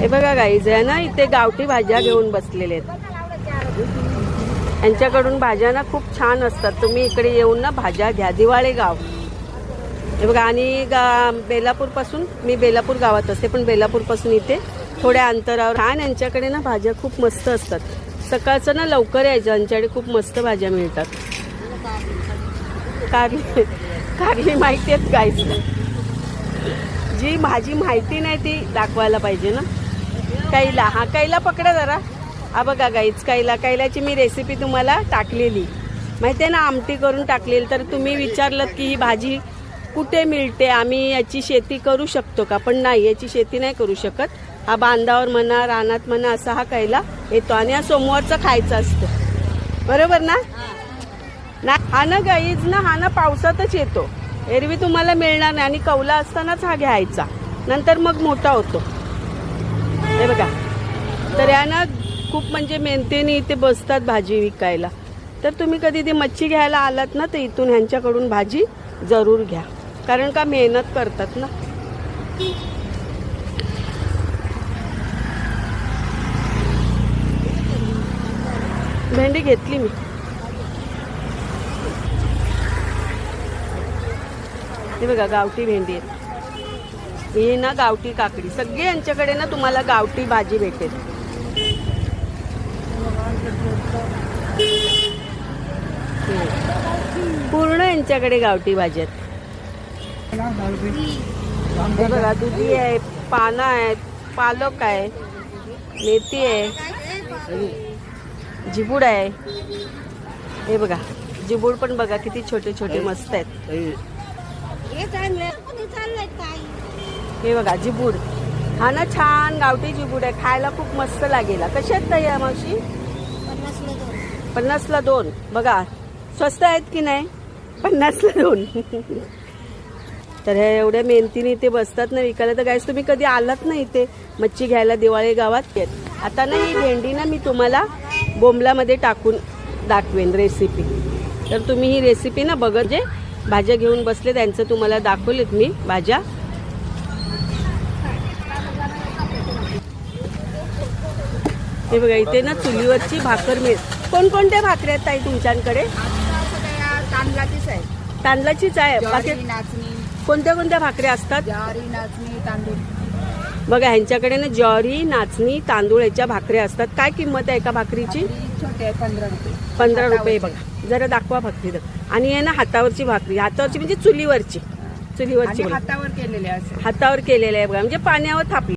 हे बघा गाईज आहे ना इथे गावठी भाज्या घेऊन बसलेले आहेत. यांच्याकडून भाज्या ना खूप छान असतात. तुम्ही इकडे येऊन ना भाज्या घ्या. दिवाळे गाव हे बघा आणि गा बेलापूरपासून मी बेलापूर गावात असते पण बेलापूरपासून इथे थोड्या अंतरावर. छान यांच्याकडे ना भाज्या खूप मस्त असतात. सकाळचं ना लवकर यायचं यांच्याकडे खूप मस्त भाज्या मिळतात. कारली कारली माहिती आहेत गाईज जी भाजी माहिती नाही ती दाखवायला पाहिजे ना. कैला. हा कैला पकडा जरा. हा बघा गाईच कैला. कैलाची मी रेसिपी तुम्हाला टाकलेली. माहिती आहे ना आमटी करून टाकलेली. तर तुम्ही विचारलं की ही भाजी कुठे मिळते? आम्ही याची शेती करू शकतो का? पण नाही याची शेती नाही करू शकत. हा बांधावर म्हणा रानात म्हणा असा हा कैला येतो. आणि हा सोमवारचा खायचा असतो. बरोबर ना? ना हा ना गाईज ना हा ना पावसातच येतो. एरवी तुम्हाला मिळणार नाही. आणि कौला असतानाच हा घ्यायचा. नंतर मग मोठा होतो. हे बघा. तर या ना खूप म्हणजे मेहनतीने इथे बसतात भाजी विकायला. तर तुम्ही कधी ती मच्छी घ्यायला आलात ना तर इथून ह्यांच्याकडून भाजी जरूर घ्या. कारण का मेहनत करतात ना. भेंडी घेतली मी. हे बघा गावठी भेंडी आहे ही ना गावठी काकडी. सगळी यांच्याकडे ना तुम्हाला गावठी भाजी भेटेल. पूर्ण यांच्याकडे गावठी भाजी आहेत. बघा दुधी आहे पानं आहेत पालक आहे मेथी आहे जिबूड आहे. हे बघा जिबूड पण बघा किती छोटे छोटे मस्त आहेत. हे बघा जिबूड. हा ना छान गावठी जिबूड आहे खायला खूप मस्त लागेल. कशी आहेत ताई या मावशी? पन्नासला दोन. बघा स्वस्त आहेत की नाही? पन्नासला दोन. तर हे एवढ्या मेहनतीने इथे बसतात ना विकायला. तर गायस तुम्ही कधी आलात ना इथे? मच्छी घ्यायला दिवाळी गावात? येत. आता ना ही भेंडी ना मी तुम्हाला बोंबलामध्ये टाकून दाखवेन रेसिपी तर तुम्ही ही रेसिपी ना बघत जे भाज्या घेऊन बसले त्यांचं तुम्हाला दाखवलेत मी भाज्या. हे बघा इथे ना चुलीवरची भाकर मिळ कोणकोणत्या भाकऱ्या आहेत ताई तुमच्याकडे? तांदळाचीच आहे. तांदळाचीच आहे बाकी कोणत्या कोणत्या भाकऱ्या असतात? ज्वारी नाचणी तांदूळ. बघा ह्यांच्याकडे ना ज्वारी नाचणी तांदूळ याच्या भाकऱ्या असतात. काय किंमत आहे एका भाकरीची? भाकरी छोटे आहे पंधरा रुपये. पंधरा रुपये बघा. जरा दाखवा भाकरी आणि आहे ना हातावरची भाकरी. हातावरची म्हणजे चुलीवरची. चुलीवरची. हातावर केलेले असं हातावर केलेलं आहे बघा. म्हणजे पाण्यावर थापली.